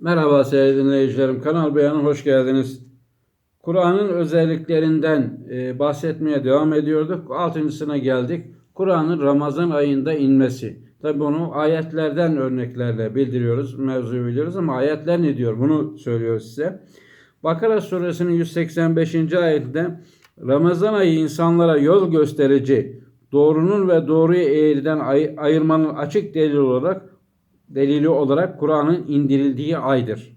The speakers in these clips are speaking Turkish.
Merhaba sevgili dinleyicilerim. Kanal Beyan'a hoş geldiniz. Kur'an'ın özelliklerinden e, bahsetmeye devam ediyorduk. Altıncısına geldik. Kur'an'ın Ramazan ayında inmesi. Tabi bunu ayetlerden örneklerle bildiriyoruz, mevzuyu biliyoruz ama ayetler ne diyor bunu söylüyor size. Bakara suresinin 185. ayetinde Ramazan ayı insanlara yol gösterici, doğrunun ve doğruyu eğriden ay- ayırmanın açık delili olarak delili olarak Kur'an'ın indirildiği aydır.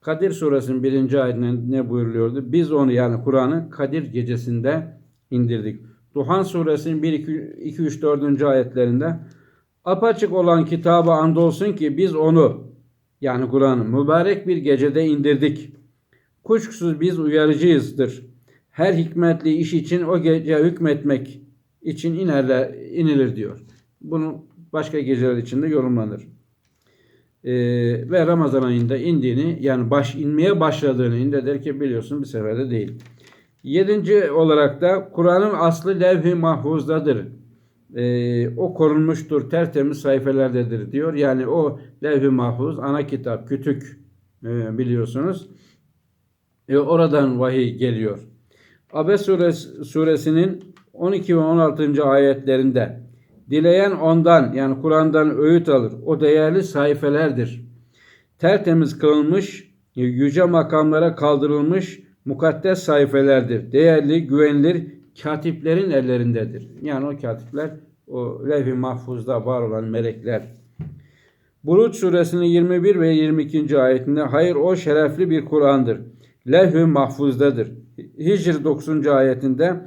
Kadir suresinin birinci ayetinde ne buyuruluyordu? Biz onu yani Kur'an'ı Kadir gecesinde indirdik. Duhan suresinin 1, 2, 2 3, 4. ayetlerinde apaçık olan kitaba andolsun ki biz onu yani Kur'an'ı mübarek bir gecede indirdik. Kuşkusuz biz uyarıcıyızdır. Her hikmetli iş için o gece hükmetmek için inerler, inilir diyor. Bunu başka geceler içinde yorumlanır. Ee, ve Ramazan ayında indiğini yani baş inmeye başladığını inde der ki biliyorsun bir seferde değil. Yedinci olarak da Kur'an'ın aslı levh-i mahfuzdadır. Ee, o korunmuştur, tertemiz sayfelerdedir diyor. Yani o levh-i mahfuz, ana kitap, kütük e, biliyorsunuz. E, oradan vahiy geliyor. Abes suresi, suresinin 12 ve 16. ayetlerinde dileyen ondan yani Kur'an'dan öğüt alır. O değerli sayfelerdir. Tertemiz kılınmış, yüce makamlara kaldırılmış mukaddes sayfelerdir. Değerli, güvenilir katiplerin ellerindedir. Yani o katipler o levh-i mahfuzda var olan melekler. Bulut suresinin 21 ve 22. ayetinde hayır o şerefli bir Kur'an'dır. Levh-i mahfuzdadır. Hicr 9. ayetinde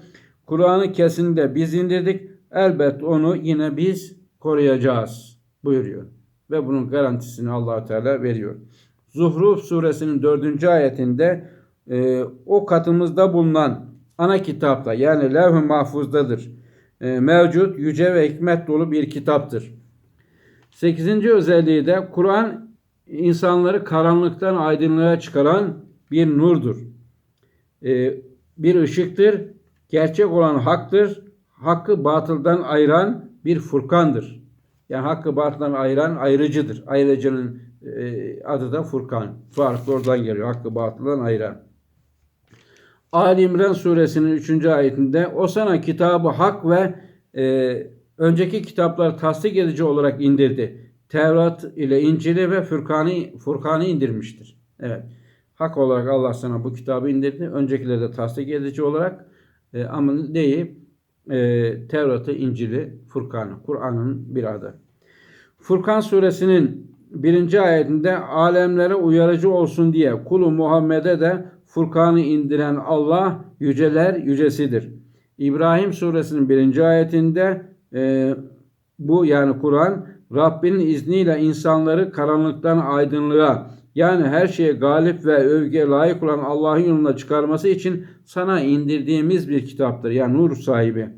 Kur'an'ı kesinlikle biz indirdik. Elbet onu yine biz koruyacağız buyuruyor. Ve bunun garantisini allah Teala veriyor. Zuhruf suresinin 4. ayetinde e, o katımızda bulunan ana kitapta yani levh-i mahfuzdadır. E, mevcut yüce ve hikmet dolu bir kitaptır. Sekizinci özelliği de Kur'an insanları karanlıktan aydınlığa çıkaran bir nurdur. Ee, bir ışıktır. Gerçek olan haktır. Hakkı batıldan ayıran bir furkandır. Yani hakkı batıldan ayıran ayrıcıdır. Ayrıcının e, adı da Furkan. Fark da oradan geliyor. Hakkı batıldan ayıran. Ali İmran suresinin 3. ayetinde o sana kitabı hak ve e, önceki kitaplar tasdik edici olarak indirdi. Tevrat ile İncil'i ve Furkan'ı Furkan'ı indirmiştir. Evet. Hak olarak Allah sana bu kitabı indirdi. Öncekileri de tasdik edici olarak e, ama deyip e, Tevrat'ı, İncil'i, Furkan'ı, Kur'an'ın bir adı. Furkan suresinin birinci ayetinde alemlere uyarıcı olsun diye kulu Muhammed'e de Furkan'ı indiren Allah yüceler yücesidir. İbrahim suresinin birinci ayetinde e, bu yani Kur'an Rabbinin izniyle insanları karanlıktan aydınlığa yani her şeye galip ve övgüye layık olan Allah'ın yoluna çıkarması için sana indirdiğimiz bir kitaptır. Yani nur sahibi.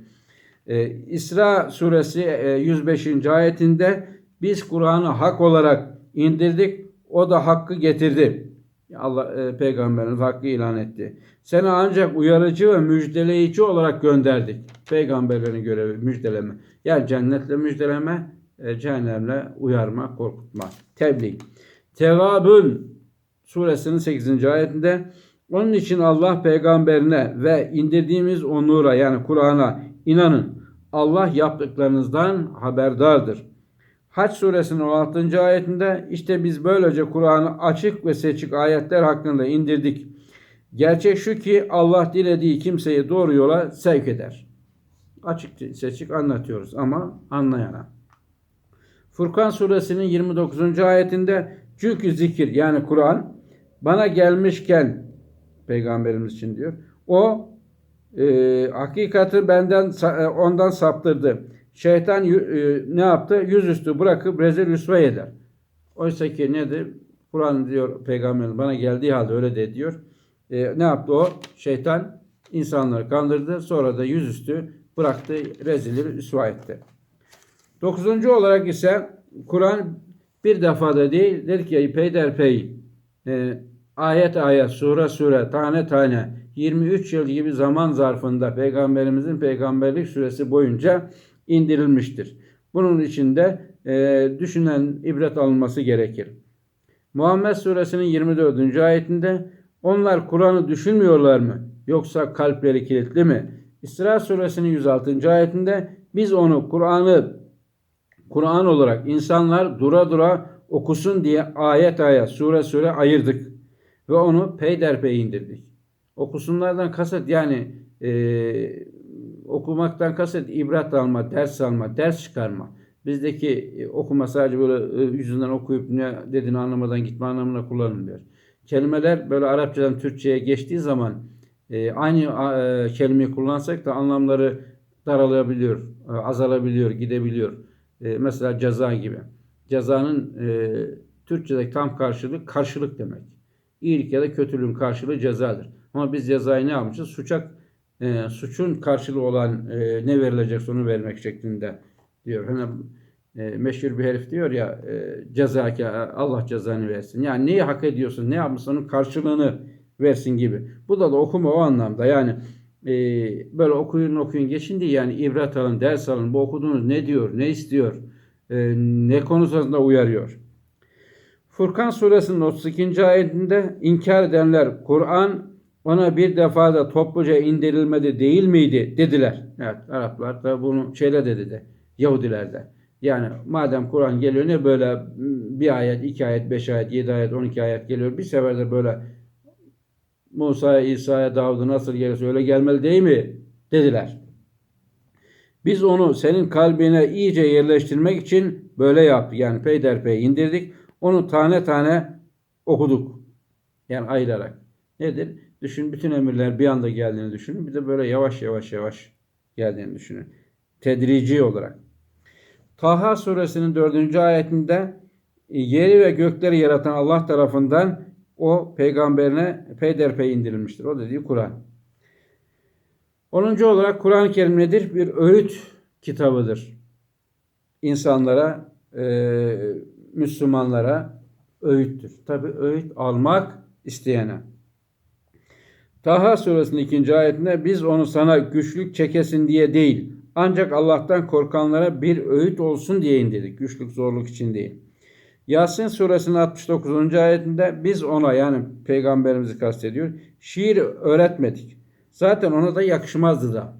Ee, İsra suresi e, 105. ayetinde biz Kur'an'ı hak olarak indirdik. O da hakkı getirdi. Allah e, peygamberimiz hakkı ilan etti. Seni ancak uyarıcı ve müjdeleyici olarak gönderdik. Peygamberlerin görevi müjdeleme. Yani cennetle müjdeleme, e, cehennemle uyarma, korkutma. Tebliğ. Tevabün suresinin 8. ayetinde onun için Allah peygamberine ve indirdiğimiz o yani Kur'an'a inanın. Allah yaptıklarınızdan haberdardır. Haç suresinin 16. ayetinde işte biz böylece Kur'an'ı açık ve seçik ayetler hakkında indirdik. Gerçek şu ki Allah dilediği kimseyi doğru yola sevk eder. Açık seçik anlatıyoruz ama anlayana. Furkan suresinin 29. ayetinde çünkü zikir yani Kur'an bana gelmişken peygamberimiz için diyor. O e, hakikati benden ondan saptırdı. Şeytan e, ne yaptı? Yüzüstü bırakıp rezil rüsva eder. Oysa ki nedir? Kur'an diyor peygamberimiz bana geldiği halde öyle de diyor. E, ne yaptı o? Şeytan insanları kandırdı. Sonra da yüzüstü bıraktı, rezili rüsva etti. Dokuzuncu olarak ise Kur'an bir defada değil, der ki peyderpey e, ayet ayet, sure sure, tane tane 23 yıl gibi zaman zarfında peygamberimizin peygamberlik süresi boyunca indirilmiştir. Bunun içinde e, düşünen ibret alınması gerekir. Muhammed suresinin 24. ayetinde onlar Kur'an'ı düşünmüyorlar mı? Yoksa kalpleri kilitli mi? İsra suresinin 106. ayetinde biz onu Kur'an'ı Kur'an olarak insanlar dura dura okusun diye ayet ayet sure sure ayırdık ve onu peyderpey indirdik. Okusunlardan kasıt yani e, okumaktan kasıt ibret alma, ders alma, ders çıkarma. Bizdeki e, okuma sadece böyle e, yüzünden okuyup ne dediğini anlamadan gitme anlamına kullanılmıyor. Kelimeler böyle Arapçadan Türkçe'ye geçtiği zaman e, aynı e, kelimeyi kullansak da anlamları daralabiliyor, e, azalabiliyor, gidebiliyor. E, mesela ceza gibi. Cezanın e, Türkçedeki tam karşılığı karşılık demek. İyilik ya da kötülüğün karşılığı cezadır. Ama biz cezayı ne yapmışız? Suçak, e, suçun karşılığı olan e, ne verilecekse onu vermek şeklinde diyor. Hani e, meşhur bir herif diyor ya e, ceza ki Allah cezanı versin. Yani neyi hak ediyorsun, ne yapmışsın onun karşılığını versin gibi. Bu da da okuma o anlamda. Yani e, böyle okuyun okuyun geçin diye yani ibret alın, ders alın. Bu okuduğunuz ne diyor, ne istiyor, e, ne konusunda uyarıyor. Furkan suresinin 32. ayetinde inkar edenler Kur'an ona bir defa da topluca indirilmedi değil miydi dediler. Evet Araplar da bunu şeyle dedi de Yahudiler de. Yani madem Kur'an geliyor ne böyle bir ayet, iki ayet, beş ayet, yedi ayet, on iki ayet geliyor. Bir seferde böyle Musa'ya, İsa'ya, Davud'a nasıl gelirse öyle gelmeli değil mi? Dediler. Biz onu senin kalbine iyice yerleştirmek için böyle yaptık. Yani peyderpey indirdik. Onu tane tane okuduk. Yani ayırarak. Nedir? Düşün bütün emirler bir anda geldiğini düşünün. Bir de böyle yavaş yavaş yavaş geldiğini düşünün. Tedrici olarak. Taha suresinin dördüncü ayetinde yeri ve gökleri yaratan Allah tarafından o peygamberine peyderpey indirilmiştir. O dediği Kur'an. Onuncu olarak Kur'an-ı Kerim nedir? Bir öğüt kitabıdır. İnsanlara, e, Müslümanlara öğüttür. Tabi öğüt almak isteyene. Taha suresinin ikinci ayetinde biz onu sana güçlük çekesin diye değil ancak Allah'tan korkanlara bir öğüt olsun diye indirdik. Güçlük zorluk için değil. Yasin suresinin 69. ayetinde biz ona yani peygamberimizi kastediyor. Şiir öğretmedik. Zaten ona da yakışmazdı da.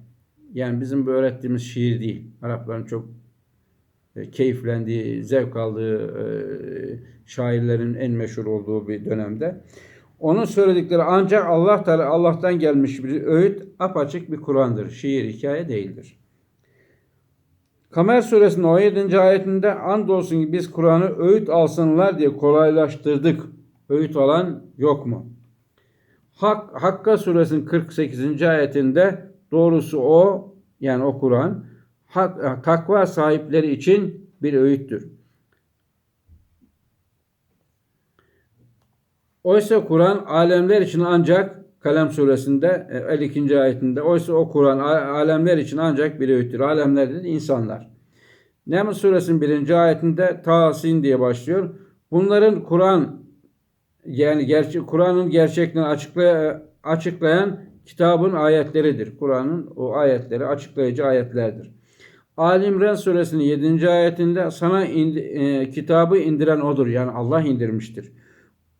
Yani bizim bu öğrettiğimiz şiir değil. Arapların çok e, keyiflendiği, zevk aldığı e, şairlerin en meşhur olduğu bir dönemde. Onun söyledikleri ancak Allah Allah'tan gelmiş bir öğüt, apaçık bir Kur'an'dır. Şiir, hikaye değildir. Kamer suresinin 17. ayetinde andolsun ki biz Kur'an'ı öğüt alsınlar diye kolaylaştırdık. Öğüt alan yok mu? Hak, Hakka suresinin 48. ayetinde doğrusu o yani o Kur'an takva sahipleri için bir öğüttür. Oysa Kur'an alemler için ancak Kalem suresinde 52. E, ayetinde oysa o Kur'an alemler için ancak bir öğüttür. Alemler dedi insanlar. Neml suresinin 1. ayetinde Tasin diye başlıyor. Bunların Kur'an yani gerçek Kur'an'ın gerçekliğini açıklayan, açıklayan kitabın ayetleridir. Kur'an'ın o ayetleri açıklayıcı ayetlerdir. Ali İmran suresinin 7. ayetinde sana indi, e, kitabı indiren odur. Yani Allah indirmiştir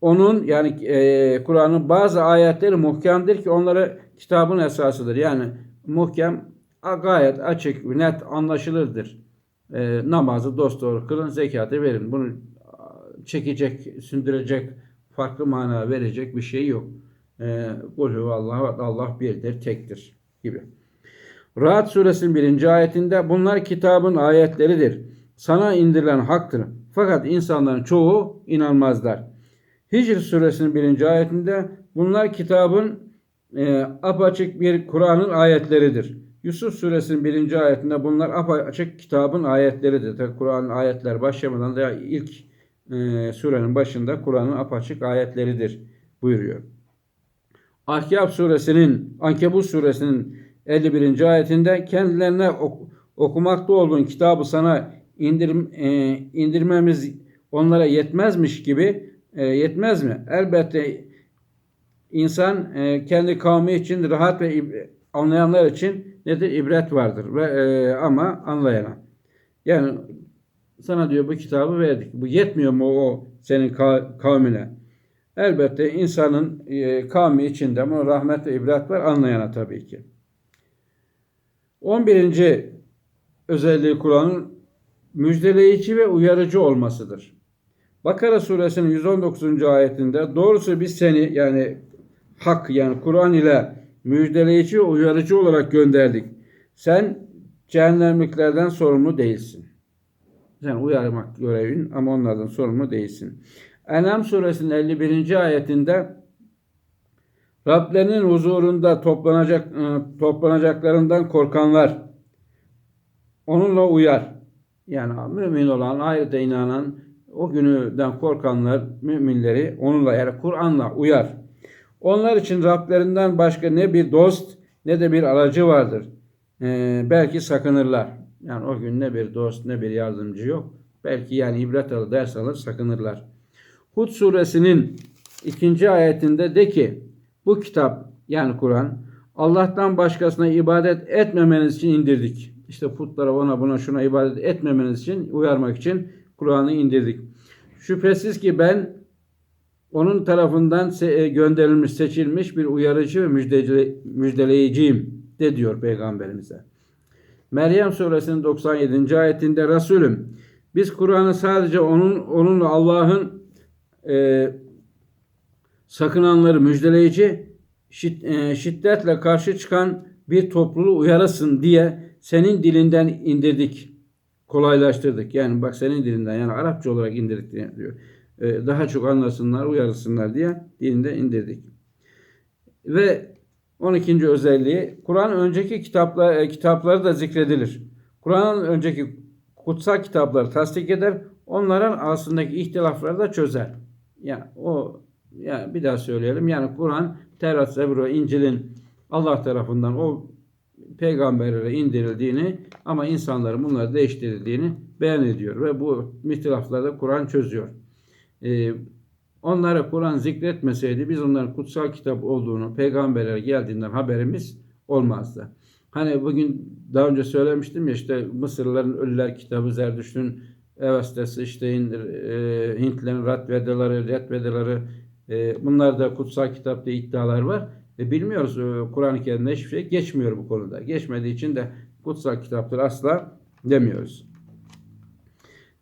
onun yani e, Kur'an'ın bazı ayetleri muhkemdir ki onları kitabın esasıdır. Yani muhkem gayet açık, net anlaşılırdır. E, namazı dosdoğru kılın, zekatı verin. Bunu çekecek, sündürecek, farklı mana verecek bir şey yok. E, Kul Allah, Allah birdir, tektir gibi. Rahat suresinin birinci ayetinde bunlar kitabın ayetleridir. Sana indirilen haktır. Fakat insanların çoğu inanmazlar. Hicr suresinin birinci ayetinde bunlar kitabın e, apaçık bir Kur'an'ın ayetleridir. Yusuf suresinin birinci ayetinde bunlar apaçık kitabın ayetleridir. Tabi Kur'an'ın ayetler başlamadan da ilk e, surenin başında Kur'an'ın apaçık ayetleridir buyuruyor. Ahkâb suresinin, Ankebut suresinin 51. ayetinde kendilerine ok- okumakta olduğun kitabı sana indir, e, indirmemiz onlara yetmezmiş gibi e, yetmez mi? Elbette insan e, kendi kavmi için rahat ve anlayanlar için nedir? ibret vardır ve e, ama anlayana. Yani sana diyor bu kitabı verdik. Bu yetmiyor mu o senin ka- kavmine? Elbette insanın e, kavmi içinde ama rahmet ve ibret var anlayana tabii ki. 11. özelliği Kur'an'ın müjdeleyici ve uyarıcı olmasıdır. Bakara suresinin 119. ayetinde doğrusu biz seni yani hak yani Kur'an ile müjdeleyici uyarıcı olarak gönderdik. Sen cehennemliklerden sorumlu değilsin. Sen uyarmak görevin ama onlardan sorumlu değilsin. Enam suresinin 51. ayetinde Rablerinin huzurunda toplanacak e, toplanacaklarından korkanlar onunla uyar. Yani mümin olan, ahirete inanan, o günüden korkanlar, müminleri onunla yani Kur'an'la uyar. Onlar için Rablerinden başka ne bir dost ne de bir aracı vardır. Ee, belki sakınırlar. Yani o gün ne bir dost ne bir yardımcı yok. Belki yani ibret alır, ders alır, sakınırlar. Hud suresinin ikinci ayetinde de ki bu kitap yani Kur'an Allah'tan başkasına ibadet etmemeniz için indirdik. İşte putlara ona buna şuna ibadet etmemeniz için uyarmak için Kur'an'ı indirdik. Şüphesiz ki ben onun tarafından se- gönderilmiş, seçilmiş bir uyarıcı ve müjdele- müjdeleyiciyim de diyor Peygamberimize. Meryem suresinin 97. ayetinde Resulüm biz Kur'an'ı sadece onun onunla Allah'ın e, sakınanları müjdeleyici şid- e, şiddetle karşı çıkan bir topluluğu uyarasın diye senin dilinden indirdik. Kolaylaştırdık. Yani bak senin dilinden yani Arapça olarak indirdik diyor. E, daha çok anlasınlar, uyarısınlar diye dilinde indirdik. Ve 12. özelliği Kur'an önceki kitaplar, e, kitapları da zikredilir. Kur'an'ın önceki kutsal kitapları tasdik eder. Onların arasındaki ihtilafları da çözer. Yani o yani bir daha söyleyelim. Yani Kur'an, Tevrat, Zebur, İncil'in Allah tarafından o peygamberlere indirildiğini ama insanların bunları değiştirildiğini beyan ediyor ve bu ihtilafları Kur'an çözüyor. Ee, onlara Kur'an zikretmeseydi biz onların kutsal kitap olduğunu peygamberlere geldiğinden haberimiz olmazdı. Hani bugün daha önce söylemiştim ya işte Mısırlıların Ölüler kitabı, Zerdüşt'ün Evestesi, işte e, Hintlerin Ratvedaları, Retvedaları e, bunlar da kutsal kitap diye iddialar var. E, bilmiyoruz e, Kur'an-ı Kerim'de hiçbir şey geçmiyor bu konuda. Geçmediği için de kutsal kitaptır asla demiyoruz.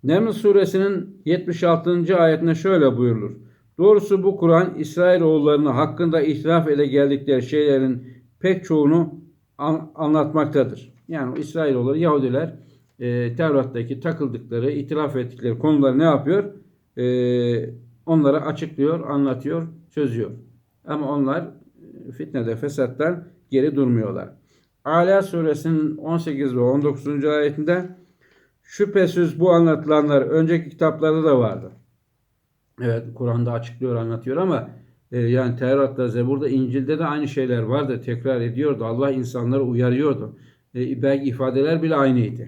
Neml suresinin 76. ayetinde şöyle buyurulur. Doğrusu bu Kur'an İsrailoğullarına hakkında itiraf ele geldikleri şeylerin pek çoğunu an- anlatmaktadır. Yani İsrailoğulları Yahudiler e, Tevrat'taki takıldıkları, itiraf ettikleri konuları ne yapıyor? E, onlara açıklıyor, anlatıyor, çözüyor. Ama onlar fitnede, fesattan geri durmuyorlar. Ala suresinin 18 ve 19. ayetinde şüphesiz bu anlatılanlar önceki kitaplarda da vardı. Evet Kur'an'da açıklıyor, anlatıyor ama e, yani Tevrat'ta, Zebur'da, İncil'de de aynı şeyler vardı. Tekrar ediyordu. Allah insanları uyarıyordu. E, belki ifadeler bile aynıydı.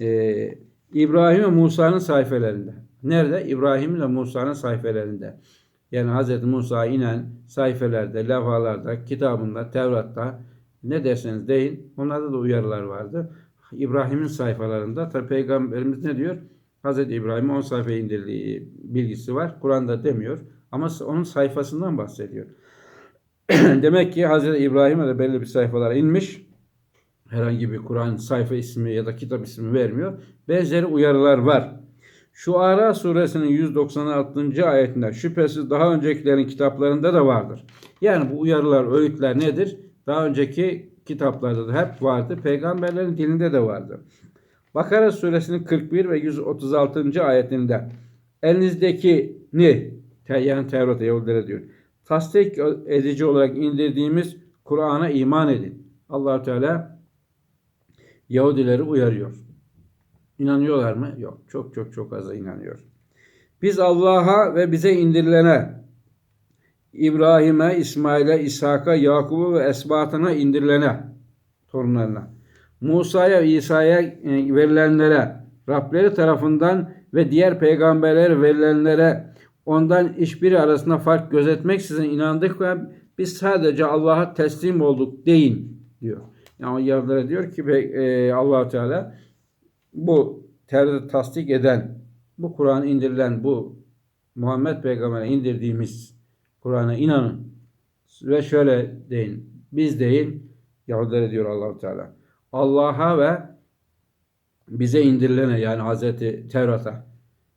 E, İbrahim ve Musa'nın sayfelerinde. Nerede? İbrahim ile Musa'nın sayfelerinde. Yani Hz. Musa inen sayfelerde, levhalarda, kitabında, Tevrat'ta ne derseniz deyin. Onlarda da uyarılar vardı. İbrahim'in sayfalarında tabi Peygamberimiz ne diyor? Hz. İbrahim'e 10 sayfa indirdiği bilgisi var. Kur'an'da demiyor. Ama onun sayfasından bahsediyor. Demek ki Hz. İbrahim'e de belli bir sayfalar inmiş. Herhangi bir Kur'an sayfa ismi ya da kitap ismi vermiyor. Benzeri uyarılar var. Şu Ara suresinin 196. ayetinde şüphesiz daha öncekilerin kitaplarında da vardır. Yani bu uyarılar, öğütler nedir? Daha önceki kitaplarda da hep vardı. Peygamberlerin dilinde de vardı. Bakara suresinin 41 ve 136. ayetinde elinizdeki ni yani Tevrat'a Yahudilere diyor. Tasdik edici olarak indirdiğimiz Kur'an'a iman edin. allah Teala Yahudileri uyarıyor. İnanıyorlar mı? Yok. Çok çok çok aza inanıyor. Biz Allah'a ve bize indirilene İbrahim'e, İsmail'e, İshak'a, Yakub'a ve esbatına indirilene torunlarına Musa'ya İsa'ya verilenlere Rableri tarafından ve diğer peygamberlere verilenlere ondan hiçbiri arasında fark gözetmeksizin inandık ve biz sadece Allah'a teslim olduk deyin diyor. Yani Yahudilere diyor ki e, allah Teala bu Tevrat'ı tasdik eden, bu Kur'an indirilen, bu Muhammed Peygamber'e indirdiğimiz Kur'an'a inanın. Ve şöyle deyin. Biz değil, Yahudilere diyor Allahu Teala. Allah'a ve bize indirilene yani Hazreti Tevrat'a,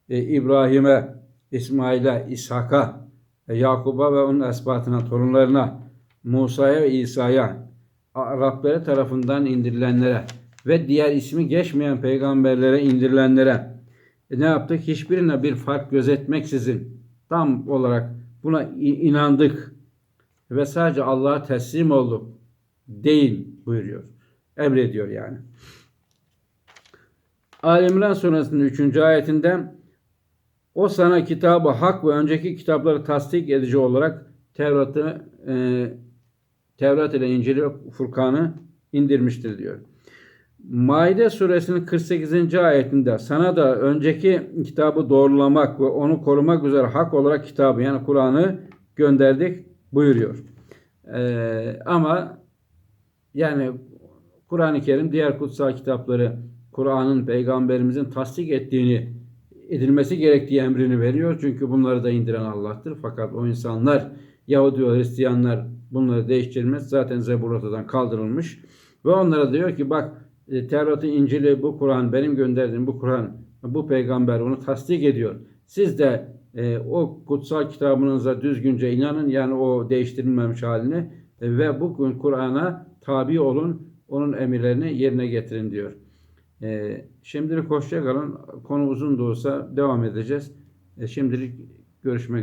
e, İbrahim'e, İsmail'e, İshak'a, e, Yakub'a ve onun esbatına, torunlarına, Musa'ya ve İsa'ya, Rableri tarafından indirilenlere ve diğer ismi geçmeyen peygamberlere indirilenlere e, ne yaptık? Hiçbirine bir fark gözetmeksizin tam olarak buna inandık ve sadece Allah'a teslim olduk deyin buyuruyor. Emrediyor yani. Ali İmran suresinin 3. ayetinde o sana kitabı hak ve önceki kitapları tasdik edici olarak Tevrat'ı e, Tevrat ile İncil ve Furkan'ı indirmiştir diyor. Maide suresinin 48. ayetinde sana da önceki kitabı doğrulamak ve onu korumak üzere hak olarak kitabı yani Kur'an'ı gönderdik buyuruyor. Ee, ama yani Kur'an-ı Kerim diğer kutsal kitapları Kur'an'ın peygamberimizin tasdik ettiğini edilmesi gerektiği emrini veriyor. Çünkü bunları da indiren Allah'tır. Fakat o insanlar Yahudi ve Hristiyanlar bunları değiştirmez. Zaten Zebur ortadan kaldırılmış. Ve onlara diyor ki bak e, İncil'i, bu Kur'an, benim gönderdiğim bu Kur'an, bu peygamber onu tasdik ediyor. Siz de e, o kutsal kitabınıza düzgünce inanın yani o değiştirilmemiş haline e, ve bu Kur'an'a tabi olun, onun emirlerini yerine getirin diyor. E, şimdilik hoşça. Konu uzun da olsa devam edeceğiz. E, şimdilik görüşmek